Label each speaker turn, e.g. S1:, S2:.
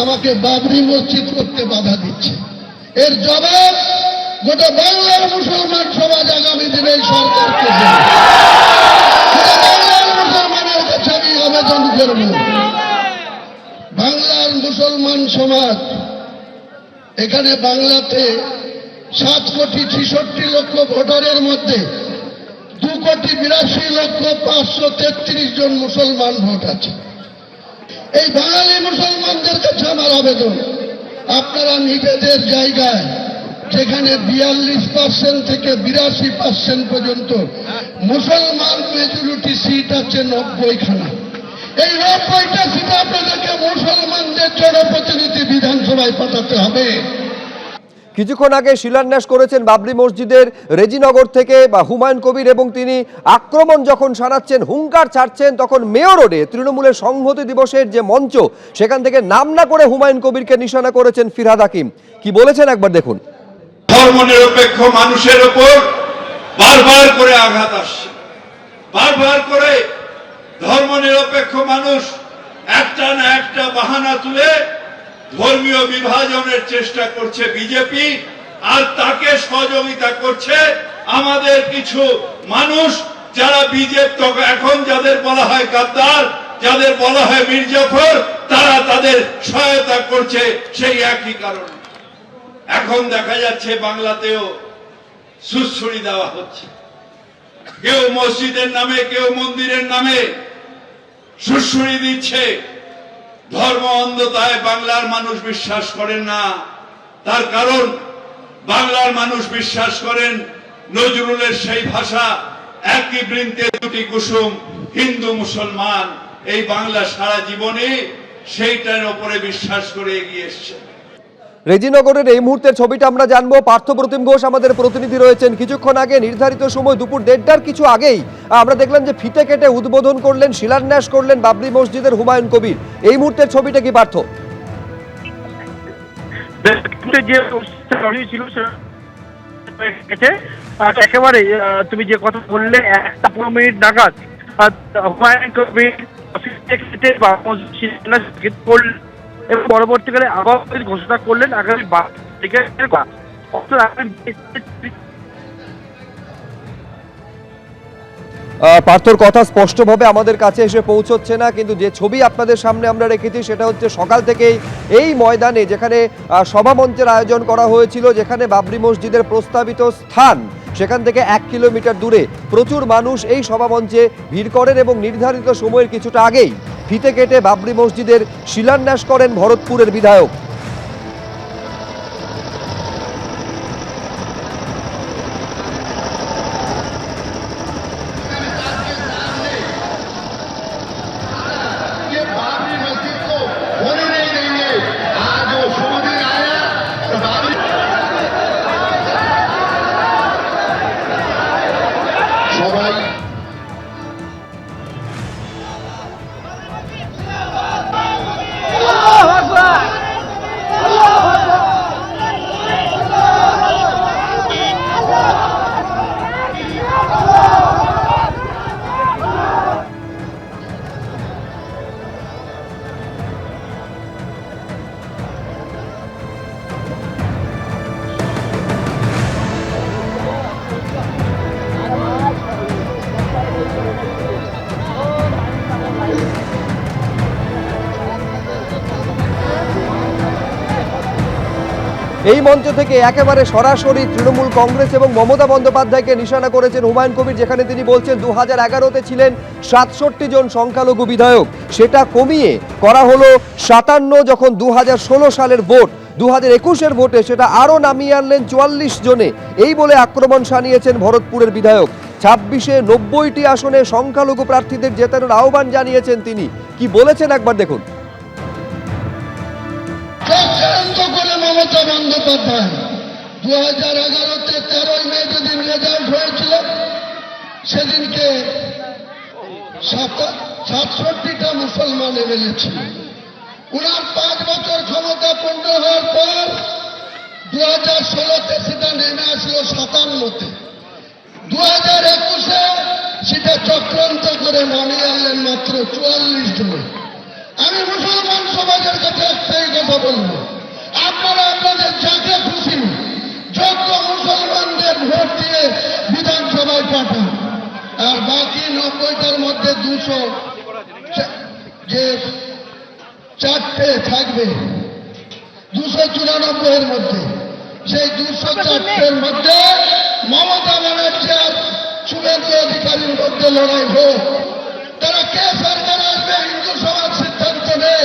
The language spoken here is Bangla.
S1: আমাকে বাবরি মসজিদ করতে বাধা দিচ্ছে। এর জবাব গোটা বাংলার মুসলমান সমাজ আগামী দিনে সরকারকে বাংলার বাংলার মুসলমান সমাজ এখানে বাংলাতে সাত কোটি ছেষট্টি লক্ষ ভোটারের মধ্যে দু কোটি বিরাশি লক্ষ পাঁচশো তেত্রিশ জন মুসলমান ভোট আছে। এই বাঙালি মুসলমানদের কাছে আমার আবেদন। আপনারা নিজেদের জায়গায়, যেখানে বিয়াল্লিশ পার্সেন্ট থেকে বিরাশি পার্সেন্ট পর্যন্ত মুসলমান মেজরিটি সিট আছে নব্বইখানা। এই নব্বইটা সিট আপনাদেরকে মুসলমানদের জনপ্রতিনিধি বিধানসভায় পাঠাতে হবে।
S2: কিছুক্ষণ আগে শিলান্যাস করেছেন বাবরি মসজিদের রেজিনগর থেকে বা হুমায়ুন কবির এবং তিনি আক্রমণ যখন সানাচ্ছেন হুঙ্কার ছাড়ছেন, তখন মেয়র রোডে তৃণমূলের সংহতি দিবসের যে মঞ্চ, সেখান থেকে নাম না করে হুমায়ুন কবিরকে নিশানা করেছেন ফিরহাদ হাকিম। কি বলেছেন একবার দেখুন।
S3: ধর্মনিরপেক্ষ মানুষের ওপর বারবার করে আঘাত আসছে। বারবার করে ধর্মনিরপেক্ষ মানুষ একটা না একটা বাহানা তুলে ধর্মীয় বিভাজনের চেষ্টা করছে বিজেপি, আর তাকে সহযোগিতা করছে আমাদের কিছু মানুষ যারা বিজেপি এখন যাদের বলা হয় গাদ্দার, যাদের বলা হয় মির্জাফর, তারা তাদের সহায়তা করছে সেই একই কারণে। এখন দেখা যাচ্ছে বাংলাতেও সুশ্রী দেওয়া হচ্ছে। কেউ মসজিদের নামে, কেউ মন্দিরের নামে সুশ্রী দিচ্ছে। ধর্ম অন্ধতায় বাংলার মানুষ বিশ্বাস করেন না। তার কারণ, বাংলার মানুষ বিশ্বাস করেন, নজরুলের সেই ভাষা, একই বৃন্তে দুটি কুসুম, হিন্দু, মুসলমান, এই বাংলা সারা জীবনে সেইটার ওপরে বিশ্বাস করে এগিয়ে এসছে
S2: রেজিনগরের এই মুহূর্তের ছবিটা আমরা জানব। পার্থ প্রতিম ঘোষ আমাদের প্রতিনিধি রয়েছেন। কিছুক্ষণ আগে নির্ধারিত সময় দুপুর দেড়টার কিছু আগেই আমরা দেখলাম যে ফিতে কেটে উদ্বোধন করলেন, শিলান্যাস করলেন বাবরি মসজিদের হুমায়ুন কবির। এই মুহূর্তের ছবিটা কি, পার্থ?
S4: একেবারে তুমি যে কথা বললে, একটা পনেরো মিনিট নাগাদ হুমায়ুন কবির করলেন। এবং পরবর্তীকালে আবার ঘোষণা করলেন আগামী
S2: পার্থর কথা স্পষ্টভাবে আমাদের কাছে এসে পৌঁছচ্ছে না, কিন্তু যে ছবি আপনাদের সামনে আমরা রেখেছি সেটা হচ্ছে সকাল থেকেই এই ময়দানে যেখানে সভামঞ্চের আয়োজন করা হয়েছিল, যেখানে বাবরি মসজিদের প্রস্তাবিত স্থান, সেখান থেকে এক কিলোমিটার দূরে প্রচুর মানুষ এই সভামঞ্চে ভিড় করেন এবং নির্ধারিত সময়ের কিছুটা আগেই ফিতে কেটে বাবরি মসজিদের শিলান্যাস করেন ভরতপুরের বিধায়ক। এই মঞ্চ থেকে একেবারে সরাসরি তৃণমূল কংগ্রেস এবং মমতা বন্দ্যোপাধ্যায়কে নিশানা করেছেন হুমায়ুন কবির, যেখানে তিনি বলছেন দু হাজার এগারোতে ছিলেন সাতষট্টি জন সংখ্যালঘু বিধায়ক। সেটা কমিয়ে করা হলো সাতান্ন যখন দু হাজার ষোলো সালের ভোট দু হাজার একুশের ভোটে সেটা আরও নামিয়ে আনলেন চুয়াল্লিশ জনে। এই বলে আক্রমণ সানিয়েছেন ভরতপুরের বিধায়ক। ছাব্বিশে নব্বইটি আসনে সংখ্যালঘু প্রার্থীদের জেতানোর আহ্বান জানিয়েছেন তিনি। কি বলেছেন একবার দেখুন।
S1: বন্দ্যোপাধ্যায় দু হাজার এগারোতে তেরোই মে যেদিন রেজাল্ট হয়েছিল, সেদিনকে সাত- সাতষট্টিটা মুসলমান এমএলএ ছিল উনার পাঁচ বছর ক্ষমতা পূর্ণ হওয়ার পর দু হাজার ষোলোতে সেটা নেমে আসলো সাতান্নতে। দু হাজার একুশে সেটা চক্রান্ত করে নামিয়ে আনলেন মাত্র চুয়াল্লিশ জন। আমি মুসলমান সমাজের কাছে একটাই কথা বলব আপনারা আপনাদের যাকে খুশি যোগ্য মুসলমানদের ভোট দিয়ে বিধানসভায় পাঠান। আর বাকি নব্বইটার মধ্যে দুশো যে চারটে থাকবে, দুশো চুরানব্বই এর মধ্যে। সেই দুশো চারটের মধ্যে মমতা ব্যানার্জি আর শুভেন্দু অধিকারীর মধ্যে লড়াই হোক। তারা কে সরকার আসবে, হিন্দু সমাজ সিদ্ধান্ত নেই